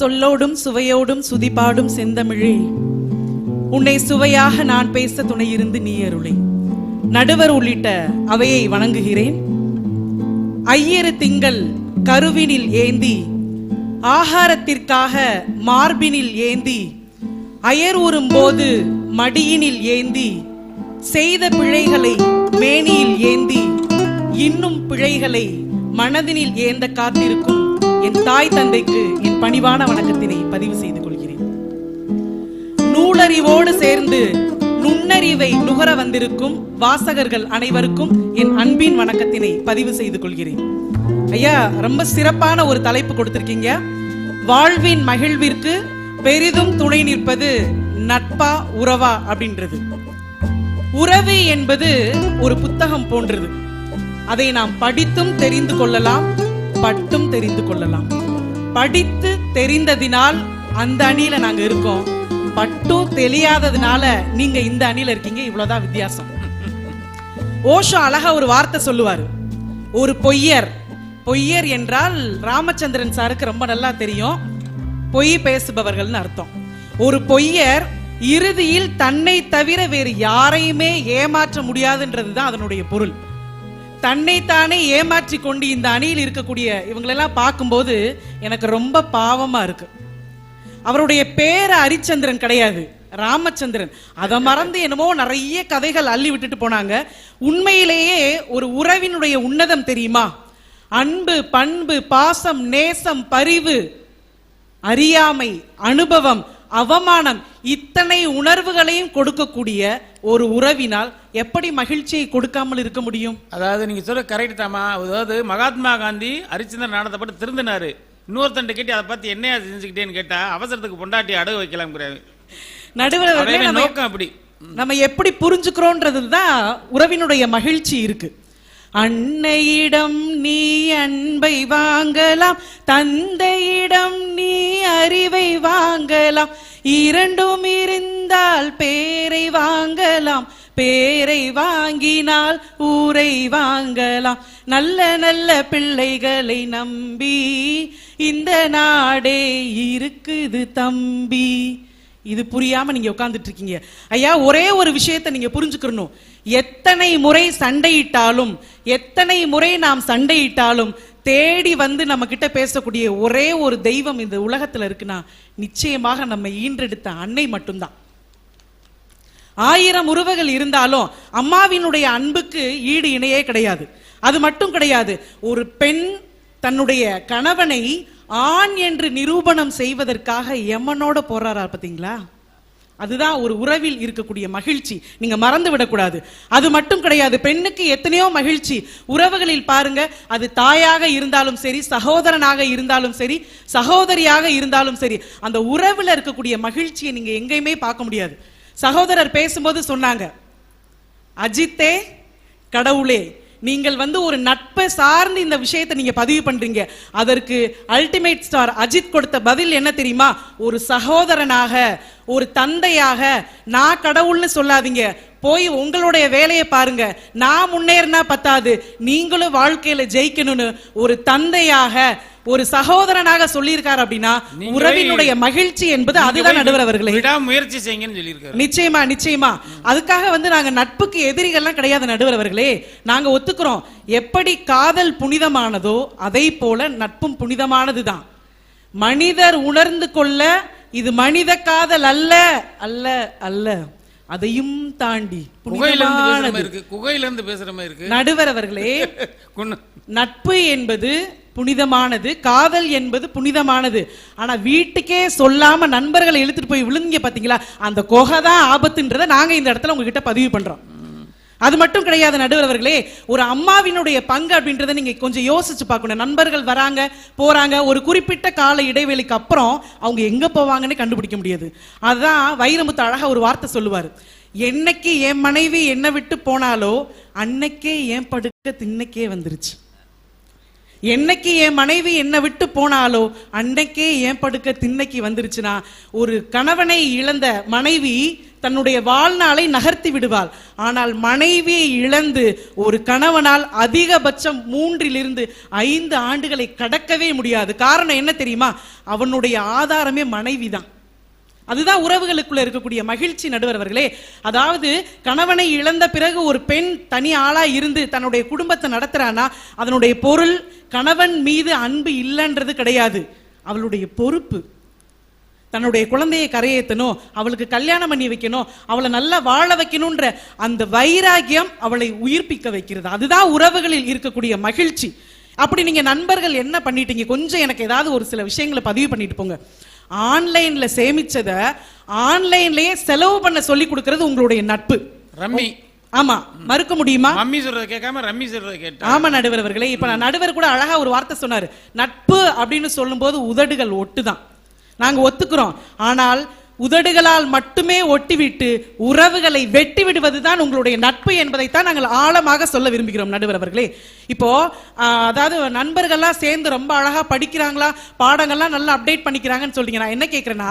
சொல்லோடும் சுவையோடும் சுதிபாடும் செந்தமிழே. உன்னை சுவையாக நான் பேச துணையிருந்து நீ அருளை. நடுவர் உள்ளிட்ட அவையை வணங்குகிறேன். ஐயரு திங்கள் கருவினில் ஏந்தி ஆகாரத்திற்காக மார்பினில் ஏந்தி அயர் போது மடியினில் ஏந்தி செய்த பிழைகளை மேனியில் ஏந்தி இன்னும் பிழைகளை மனதினில் ஏந்த காத்திருக்கும் என் தாய் தந்தைக்கு என் பணிவான வணக்கத்தினை பதிவு செய்து கொள்கிறேன். நூலறிவோடு சேர்ந்து நுண்ணறிவை நுகர வந்திருக்கும் வாசகர்கள் அனைவருக்கும் என் அன்பின் வணக்கத்தினை பதிவு செய்து கொள்கிறேன். ஐயா ரொம்ப சிறப்பான ஒரு தலைப்பு கொடுத்திருக்கீங்க. வாழ்வின் மகிழ்விற்கு பெரிதும் துணை நிற்பது நட்பா உறவா அப்படின்றது. உறவு என்பது ஒரு புத்தகம் போன்றது. அதை நாம் படித்தும் தெரிந்து கொள்ளலாம் பட்டும் தெரிந்து கொள்ளலாம். படித்து தெரிந்ததினால் அந்த அணியில நாங்க இருக்கோம். பட்டும் தெரியாததுனால நீங்க இந்த அணியில இருக்கீங்க. இவ்வளவுதான் வித்தியாசம். ஓஷோ அழகா ஒரு வார்த்தை சொல்லுவாரு. ஒரு பொய்யர். பொய்யர் என்றால் ராமச்சந்திரன் சாருக்கு ரொம்ப நல்லா தெரியும். பொய் பேசுபவர்கள்னு அர்த்தம். ஒரு பொய்யர் இறுதியில் தன்னை தவிர வேறு யாரையுமே ஏமாற்ற முடியாதுன்றது தான் அதனுடைய பொருள். தன்னைத்தானே ஏமாற்றி கொண்டு இந்த அணியில் இருக்கக்கூடிய இவங்களெல்லாம் பார்க்கும்போது எனக்கு ரொம்ப பாவமா இருக்கு. அவருடைய பேர ஹரிச்சந்திரன் கிடையாது ராமச்சந்திரன். அதை மறந்து என்னமோ நிறைய கதைகள் அள்ளி விட்டுட்டு போனாங்க. உண்மையிலேயே ஒரு உறவினுடைய உன்னதம் தெரியுமா? அன்பு பண்பு பாசம் நேசம் பரிவு அறியாமை அனுபவம் அவமானம் இத்தனை உணர்வுகளையும் கொடுக்கக்கூடிய ஒரு உறவினால் எப்படி மகிழ்ச்சியை கொடுக்காமல் இருக்க முடியும்? அதாவது நீங்க சொல்ல கரெக்ட் தாமா அதாவது மகாத்மா காந்தி ஹரிச்சந்திரன் நாடகத்தை பட்டு திருந்தினாரு. இன்னொருத்தன் கேட்டு அதை பத்தி என்னையா செஞ்சுக்கிட்டேன்னு கேட்டா அவசரத்துக்கு பொண்டாட்டி அடகு அவருடைய நம்ம நோக்கம் அப்படி. நம்ம எப்படி புரிஞ்சுக்கிறோன்றது தான் உறவினுடைய மகிழ்ச்சி இருக்கு. அன்னையிடம் நீ அன்பை வாங்கலாம் தந்தையிடம் நீ அறிவை வாங்கலாம். இரண்டும் இருந்தால் பேரை வாங்கலாம். பேரை வாங்கினால் ஊரை வாங்கலாம். நல்ல நல்ல பிள்ளைகளை நம்பி இந்த நாடே இருக்குது தம்பி. இது புரியாம நீங்க உட்கார்ந்துட்டு இருக்கீங்க ஐயா ஒரே ஒரு விஷயத்தை நீங்க புரிஞ்சுக்கணும். எத்தனை முறை சண்டையிட்டாலும் எத்தனை முறை நாம் சண்டையிட்டாலும் தேடி வந்து நம்ம கிட்ட பேசக்கூடிய ஒரே ஒரு தெய்வம் இந்த உலகத்துல இருக்குன்னா நிச்சயமாக நம்ம ஈன்றெடுத்த அன்னை மட்டும்தான். ஆயிரம் உறவுகள் இருந்தாலும் அம்மாவினுடைய அன்புக்கு ஈடு இணையே கிடையாது. அது மட்டும் கிடையாது. ஒரு பெண் தன்னுடைய கணவனை ஆண் என்று நிரூபணம் செய்வதற்காக எமனோட போறாரா பார்த்தீங்களா அதுதான் ஒரு உறவில் இருக்கக்கூடிய மகிழ்ச்சி. நீங்க மறந்து விடக்கூடாது. அது மட்டும் கிடையாது பெண்ணுக்கு எத்தனையோ மகிழ்ச்சி. உறவுகளில் பாருங்க அது தாயாக இருந்தாலும் சரி சகோதரனாக இருந்தாலும் சரி சகோதரியாக இருந்தாலும் சரி அந்த உறவுல இருக்கக்கூடிய மகிழ்ச்சியை நீங்க எங்கேயுமே பார்க்க முடியாது. சகோதரர் பேசும்போது சொன்னாங்க அஜித்தே கடவுளே நீங்கள் வந்து ஒரு நட்பை சார்ந்து இந்த விஷயத்தை நீங்க பதிவு பண்றீங்க. அதற்கு அல்டிமேட் ஸ்டார் அஜித் கொடுத்த பதில் என்ன தெரியுமா? ஒரு சகோதரனாக ஒரு தந்தையாக நான் கடவுள்னு சொல்லாதீங்க. போய் உங்களுடைய வேலையை பாருங்க. நான் முன்னேறினா பத்தாது. நீங்களும் வாழ்க்கையில ஜெயிக்கணும்னு ஒரு தந்தையாக ஒரு சகோதரனாக சொல்லியிருக்காரு அப்படின்னா உறவினுடைய மகிழ்ச்சி என்பது அதுதான் நடுவர் அவர்களே முயற்சி செய்யுங்கன்னு சொல்லியிருக்காரு. நிச்சயமா நிச்சயமா. அதுக்காக வந்து நாங்க நட்புக்கு எதிரிகள்லாம் கிடையாது நடுவர் அவர்களே நாங்க ஒத்துக்கிறோம். எப்படி காதல் புனிதமானதோ அதை போல நட்பும் புனிதமானதுதான். மனிதர் உணர்ந்து கொள்ள இது மனித காதல் அல்ல அல்ல அல்ல. அதையும் தாண்டி குகையில இருந்து பேசுற புனிதமானது. மாதிரி இருக்கு குகையில இருந்து பேசுற மாதிரி இருக்கு. நடுவர் அவர்களே நட்பு என்பது புனிதமானது. காதல் என்பது புனிதமானது. ஆனா வீட்டுக்கே சொல்லாம நண்பர்களை இழுத்துட்டு போய் விழுந்தீங்க பாத்தீங்களா? அந்த கொகை தான் ஆபத்துன்றதை நாங்க இந்த இடத்துல உங்ககிட்ட பதிவு பண்றோம். அது மட்டும் கிடையாது நடுவர் அவர்களே. ஒரு அம்மாவினுடைய பங்கு அப்படின்றத நீங்க கொஞ்சம் யோசிச்சு பார்க்கணும். நண்பர்கள் வராங்க போறாங்க. ஒரு குறிப்பிட்ட கால இடைவெளிக்கு அப்புறம் அவங்க எங்க போவாங்கன்னு கண்டுபிடிக்க முடியாது. அதுதான் வைரமுத்து அழகா ஒரு வார்த்தை சொல்லுவாரு. என்னைக்கு என் மனைவி என்னை விட்டு போனாலோ அன்னைக்கே என் படுக்க திண்ணக்கே வந்துருச்சு. என்னைக்கு என் மனைவி என்னை விட்டு போனாலோ அன்னைக்கே என் படுக்க திண்ணைக்கு வந்துருச்சுன்னா ஒரு கணவனை இழந்த மனைவி தன்னுடைய வாழ்நாளை நகர்த்தி விடுவாள். ஆனால் மனைவியை இழந்து ஒரு கணவனால் அதிகபட்சம் மூன்றிலிருந்து ஐந்து ஆண்டுகளை கடக்கவே முடியாது. காரணம் என்ன தெரியுமா? அவனுடைய ஆதாரமே மனைவி தான் அதுதான் உறவுகளுக்குள்ள இருக்கக்கூடிய மகிழ்ச்சி நடுவர் அவர்களே. அதாவது கணவனை இழந்த பிறகு ஒரு பெண் தனி ஆளா இருந்து தன்னுடைய குடும்பத்தை நடத்துறானா அதனுடைய பொருள் கணவன் மீது அன்பு இல்லைன்றது கிடையாது. அவளுடைய பொறுப்பு. தன்னுடைய குழந்தையை கரையேற்றணும் அவளுக்கு கல்யாணம் பண்ணி வைக்கணும் அவளை நல்லா வாழ வைக்கணும்ன்ற அந்த வைராகியம் அவளை உயிர்ப்பிக்க வைக்கிறது. அதுதான் உறவுகளில் இருக்கக்கூடிய மகிழ்ச்சி. அப்படி நீங்க நண்பர்கள் என்ன பண்ணிட்டீங்க? கொஞ்சம் எனக்கு ஏதாவது ஒரு சில விஷயங்களை பதிவு பண்ணிட்டு போங்க. ஆன்லைன்ல சேமிச்சத ஆன்லைன்லயே செலவு பண்ண சொல்லி கொடுக்கிறது உங்களுடைய நட்பு. ரம்மி. ஆமா மறுக்க முடியுமா? மம்மி சொல்றத கேட்காம ரம்மி சொல்றத கேட்டா. ஆமா நடுவர் அவர்களே இப்ப நான் நடுவர் கூட அழகா ஒரு வார்த்தை சொன்னாரு. நட்பு அப்படின்னு சொல்லும்போது உதடுகள் ஒட்டுதான். நாங்க ஒத்துக்கிறோம். ஆனால் உதடுகளால் மட்டுமே ஒட்டிவிட்டு உறவுகளை வெட்டி விடுவதுதான் உங்களுடைய நட்பு என்பதைத்தான் நாங்கள் ஆழமாக சொல்ல விரும்புகிறோம் நடுவர் அவர்களே. இப்போ அதாவது நண்பர்கள்லாம் சேர்ந்து ரொம்ப அழகா படிக்கிறாங்களா பாடங்கள்லாம் நல்லா அப்டேட் பண்ணிக்கிறாங்கன்னு சொல்றீங்க. நான் என்ன கேட்கிறேன்னா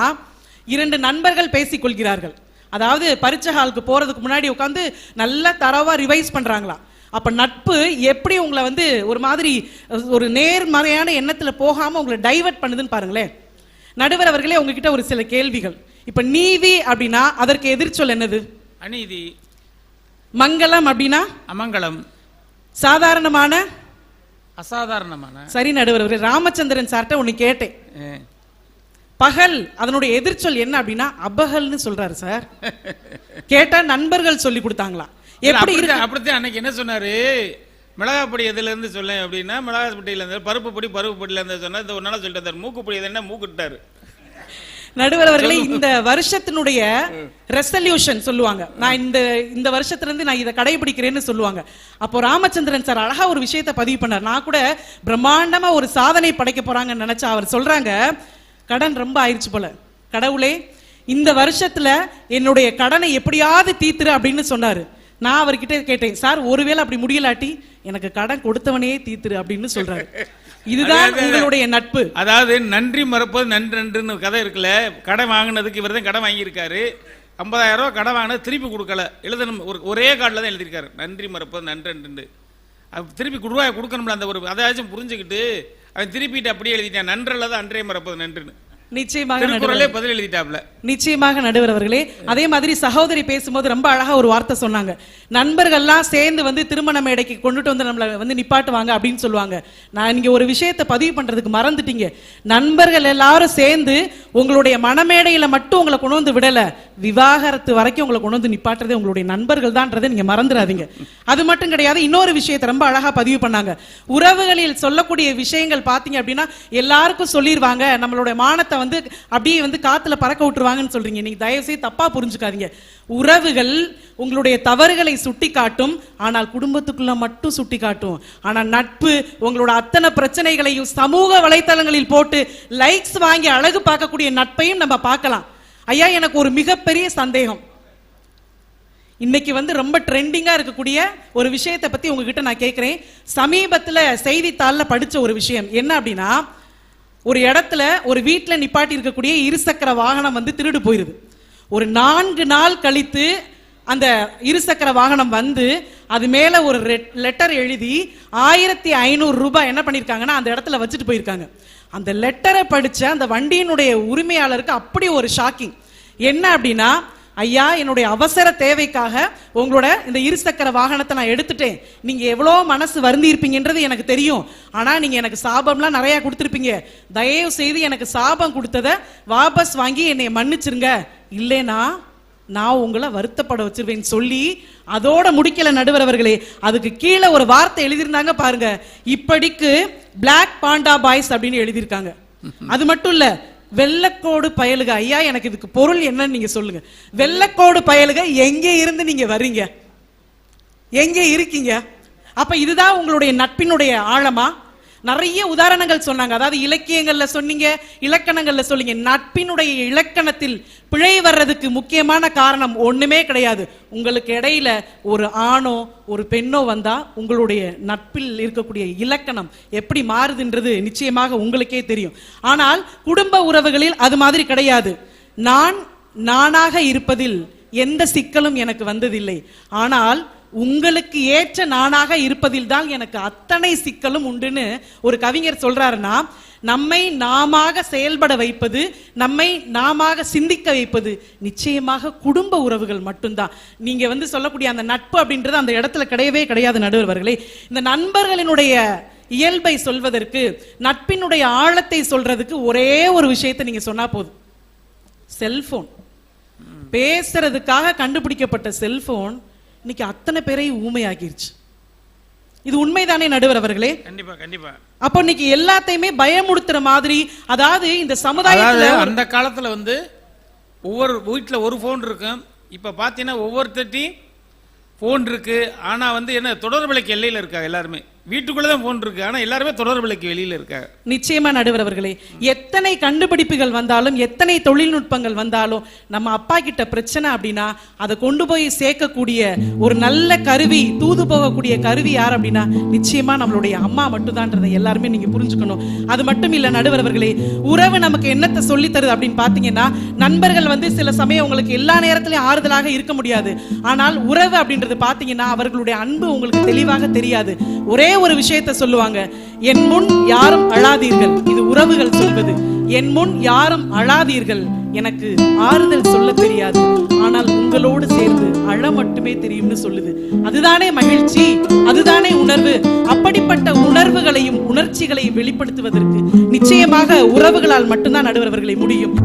இரண்டு நண்பர்கள் பேசிக்கொள்கிறார்கள். அதாவது பரீட்சை ஹாலுக்கு போறதுக்கு முன்னாடி உட்காந்து நல்லா தரவா ரிவைஸ் பண்றாங்களா. அப்ப நட்பு எப்படி உங்களை வந்து ஒரு மாதிரி ஒரு நேர்மறையான எண்ணத்துல போகாம உங்களை டைவர்ட் பண்ணுதுன்னு பாருங்களேன். நடுவர் அவர்களே உங்ககிட்ட ஒரு சில கேள்விகள். இப்ப நீதி அப்படின்னா அதற்கு எதிர்ச்சொல் என்னது? அநீதி. மங்களம் அப்படின்னா? அமங்கலம். சாதாரணமான? அசாதாரணமான. சரி நடுவர் ராமச்சந்திரன் சார்ட்ட ஒண்ணு கேட்டேன். பகல் அதனுடைய எதிர்ச்சொல் என்ன அப்படின்னா அபகல்னு சொல்றாரு சார். கேட்டா நண்பர்கள் சொல்லி கொடுத்தாங்களா. எப்படி அப்படித்தான் அன்னைக்கு என்ன சொன்னாரு? மிளகாப்பொடி எதுல இருந்து சொல்லேன் அப்படின்னா மிளகாப்பொடியில இருந்து பருப்பு பொடி பருப்பு பொடியில இருந்து சொன்னா இந்த ஒரு நாள் சொல்லிட்டு மூக்கு பொடி என்ன? மூக்குட்டாரு நடுவர் அவர்களே இந்த வருஷத்தினுடைய ரெசல்யூஷன் சொல்லுவாங்க. நான் இந்த இந்த வருஷத்துல இருந்து நான் இதை கடைபிடிக்கிறேன்னு சொல்லுவாங்க. அப்போ ராமச்சந்திரன் சார் அழகா ஒரு விஷயத்தை பதிவு பண்ணார். நான் கூட பிரம்மாண்டமா ஒரு சாதனை படைக்க போறாங்கன்னு நினைச்சா அவர் சொல்றாங்க கடன் ரொம்ப ஆயிடுச்சு போல. கடவுளே இந்த வருஷத்துல என்னுடைய கடனை எப்படியாவது தீத்துரு அப்படின்னு சொன்னாரு. நான் அவர்கிட்ட கேட்டேன் சார் ஒருவேளை அப்படி முடியலாட்டி எனக்கு கடன் கொடுத்தவனே தீத்துரு அப்படின்னு சொல்றாரு. இதுதான் உங்களுடைய நட்பு. அதாவது நன்றி மறப்பது நன்றன்றுன்னு கதை இருக்குல்ல? கடன் வாங்கினதுக்கு இவர் தான் கடன் வாங்கியிருக்காரு. ஐம்பதாயிரம் ரூபாய் கடன் வாங்கினது திருப்பி கொடுக்கல. எழுதணும் ஒரு ஒரே கார்டில் தான் எழுதியிருக்காரு. நன்றி மறப்பது நன்றன்று அது திருப்பி ரூபாய் கொடுக்கணும்ல அந்த ஒரு அதாச்சும் புரிஞ்சுக்கிட்டு அவன் திருப்பிட்டு அப்படியே எழுதிட்டான். நன்றல்ல தான் அன்றே மறப்பது நன்றுன்னு. நிச்சயமாக பதில் எழுதிட்டாப்ல. நிச்சயமாக நடுவர் அவர்களே அதே மாதிரி சகோதரி பேசும்போது ரொம்ப அழகா ஒரு வார்த்தை சொன்னாங்க. நண்பர்கள்லாம் சேர்ந்து வந்து திருமண மேடைக்கு கொண்டுட்டு வந்து நம்மள வந்து நிப்பாட்டுவாங்க அப்படின்னு சொல்லுவாங்க. நான் இங்க ஒரு விஷயத்தை பதிவு பண்றதுக்கு மறந்துட்டீங்க. நண்பர்கள் எல்லாரும் சேர்ந்து உங்களுடைய மணமேடையில மட்டும் உங்களை கொண்டு வந்து விடல. விவாகரத்து வரைக்கும் உங்களை கொண்டு வந்து நிப்பாட்டுறதே உங்களுடைய நண்பர்கள் தான்றதை நீங்க மறந்துடாதீங்க. அது மட்டும் கிடையாது இன்னொரு விஷயத்தை ரொம்ப அழகா பதிவு பண்ணாங்க. உறவுகளில் சொல்லக்கூடிய விஷயங்கள் பாத்தீங்க அப்படின்னா எல்லாருக்கும் சொல்லிடுவாங்க நம்மளுடைய மானத்தை வந்து அப்படியே வந்து காத்துல பறக்க விட்டுருவாங்கன்னு சொல்றீங்க. நீங்க தயவு செய்து தப்பா புரிஞ்சுக்காதீங்க. உறவுகள் உங்களுடைய தவறுகளை சுட்டி காட்டும் ஆனால் குடும்பத்துக்குள்ள மட்டும் சுட்டி காட்டும் ஆனால் நட்பு உங்களோட அத்தனை பிரச்சனைகளையும் சமூக வலைத்தளங்களில் போட்டு லைக்ஸ் வாங்கி அழகு பார்க்கக்கூடிய நட்பையும் நம்ம பார்க்கலாம். ஐயா எனக்கு ஒரு மிகப்பெரிய சந்தேகம். இன்னைக்கு வந்து ரொம்ப ட்ரெண்டிங்காக இருக்கக்கூடிய ஒரு விஷயத்தை பத்தி உங்ககிட்ட நான் கேட்குறேன் சமீபத்தில் செய்தித்தாளில் படிச்ச ஒரு விஷயம். என்ன அப்படின்னா ஒரு இடத்துல ஒரு வீட்டில் நிப்பாட்டி இருக்கக்கூடிய இருசக்கர வாகனம் வந்து திருடு போயிருது. ஒரு நான்கு நாள் கழித்து அந்த இருசக்கர வாகனம் வந்து அது மேலே ஒரு லெட்டர் எழுதி ஆயிரத்தி ஐநூறு ரூபாய் என்ன பண்ணியிருக்காங்கன்னா அந்த இடத்துல வச்சுட்டு போயிருக்காங்க. அந்த லெட்டரை படித்த அந்த வண்டியினுடைய உரிமையாளருக்கு அப்படி ஒரு ஷாக்கிங் என்ன அப்படின்னா ஐயா என்னுடைய அவசர தேவைக்காக உங்களோட இந்த இருசக்கர வாகனத்தை நான் எடுத்துட்டேன். நீங்க எவ்வளோ மனசு வருந்தி இருப்பீங்கன்றது எனக்கு தெரியும். ஆனா நீங்க எனக்கு சாபம்லாம் நிறைய கொடுத்துருப்பீங்க. தயவு செய்து எனக்கு சாபம் கொடுத்ததை வாபஸ் வாங்கி என்னை மன்னிச்சிருங்க. இல்லைனா நான் உங்களை வருத்தப்பட வச்சிருவேன் சொல்லி அதோட முடிக்கல நடுவர் அவர்களே அதுக்கு கீழே ஒரு வார்த்தை எழுதியிருந்தாங்க பாருங்க. இப்படிக்கு பிளாக் பாண்டா பாய்ஸ் அப்படின்னு எழுதியிருக்காங்க. அது மட்டும் இல்லை வெள்ளக்கோடு பயலுக. ஐயா எனக்கு இதுக்கு பொருள் என்னன்னு நீங்க சொல்லுங்க. வெள்ளக்கோடு பயலுக எங்க இருந்து நீங்க வர்றீங்க எங்க இருக்கீங்க? அப்ப இதுதான் உங்களுடைய நட்பினுடைய ஆழமா? நிறைய உதாரணங்கள் சொன்னாங்க. அதாவது இலக்கியங்கள்ல சொன்னீங்க இலக்கணங்கள்ல சொன்னீங்க. நட்பினுடைய இலக்கணத்தில் பிழை வர்றதுக்கு முக்கியமான காரணம் ஒண்ணுமே கிடையாது. உங்களுக்கு இடையில ஒரு ஆணோ ஒரு பெண்ணோ வந்தா உங்களுடைய நட்பில் இருக்கக்கூடிய இலக்கணம் எப்படி மாறுதுன்றது நிச்சயமாக உங்களுக்கே தெரியும். ஆனால் குடும்ப உறவுகளில் அது மாதிரி கிடையாது. நான் நானாக இருப்பதில் எந்த சிக்கலும் எனக்கு வந்ததில்லை. ஆனால் உங்களுக்கு ஏற்ற நானாக இருப்பதில் தான் எனக்கு அத்தனை சிக்கலும் உண்டுன்னு ஒரு கவிஞர் சொல்றாருன்னா நம்மை நாமாக செயல்பட வைப்பது நம்மை நாமாக சிந்திக்க வைப்பது நிச்சயமாக குடும்ப உறவுகள் மட்டும்தான். நீங்க வந்து சொல்லக்கூடிய அந்த நட்பு அப்படின்றது அந்த இடத்துல கிடையவே கிடையாது நடுவர்களே. இந்த நண்பர்களினுடைய இயல்பை சொல்வதற்கு நட்பினுடைய ஆழத்தை சொல்றதுக்கு ஒரே ஒரு விஷயத்தை நீங்க சொன்னா போதும். செல்போன் பேசுறதுக்காக கண்டுபிடிக்கப்பட்ட செல்போன் இன்னைக்கு அத்தனை பேரையும் ஊமையாக்கிருச்சு. இது உண்மைதானே நடுவர் அவர்களே? கண்டிப்பா கண்டிப்பா. அப்போ இன்னைக்கு எல்லாத்தையுமே பயமுடுத்துற மாதிரி அதாவது இந்த சமுதாயத்துல அந்த காலத்துல வந்து ஒவ்வொரு வீட்ல ஒரு ஃபோன் இருக்கும். இப்ப பாத்தீங்கன்னா ஒவ்வொருத்தட்டையும் ஃபோன் இருக்கு. ஆனா வந்து என்ன தொடர்புலைக்கு எல்லையில இருக்காங்க எல்லாருமே? வீட்டுக்குள்ளதான் தான் ஃபோன் இருக்கு. ஆனா எல்லாருமே தொடர்புலைக்கு வெளியில இருக்காங்க. நிச்சயமா நடுவர் அவர்களே எத்தனை கண்டுபிடிப்புகள் வந்தாலும் எத்தனை தொழில்நுட்பங்கள் வந்தாலும் நம்ம அப்பா கிட்ட பிரச்சனை அப்படின்னா அதை கொண்டு போய் சேர்க்கக்கூடிய ஒரு நல்ல கருவி தூது போகக்கூடிய கருவி யார் அப்படின்னா நிச்சயமா நம்மளுடைய அம்மா மட்டும்தான்றதை எல்லாருமே நீங்க புரிஞ்சுக்கணும். அது மட்டும் இல்ல நடுவர் அவர்களே உறவு நமக்கு என்னத்தை சொல்லி தருது அப்படின்னு பாத்தீங்கன்னா நண்பர்கள் வந்து சில சமயம் உங்களுக்கு எல்லா நேரத்திலையும் ஆறுதலாக இருக்க முடியாது. ஆனால் உறவு அப்படின்றது பாத்தீங்கன்னா அவர்களுடைய அன்பு உங்களுக்கு தெளிவாக தெரியாது. ஒரே ஒரு விஷயத்தை சொல்லுவாங்க என் முன் யாரும் அழாதீர்கள். இது உறவுகள் சொல்வது. என் முன் யாரும் அழாதீர்கள். எனக்கு ஆறுதல் சொல்ல தெரியாது. ஆனால் உங்களோடு சேர்ந்து அழ மட்டுமே தெரியும்னு சொல்லுது. அதுதானே மகிழ்ச்சி அதுதானே உணர்வு. அப்படிப்பட்ட உணர்வுகளையும் உணர்ச்சிகளையும் வெளிப்படுத்துவதற்கு நிச்சயமாக உறவுகளால் மட்டும்தான் நடுவர்களை முடியும்.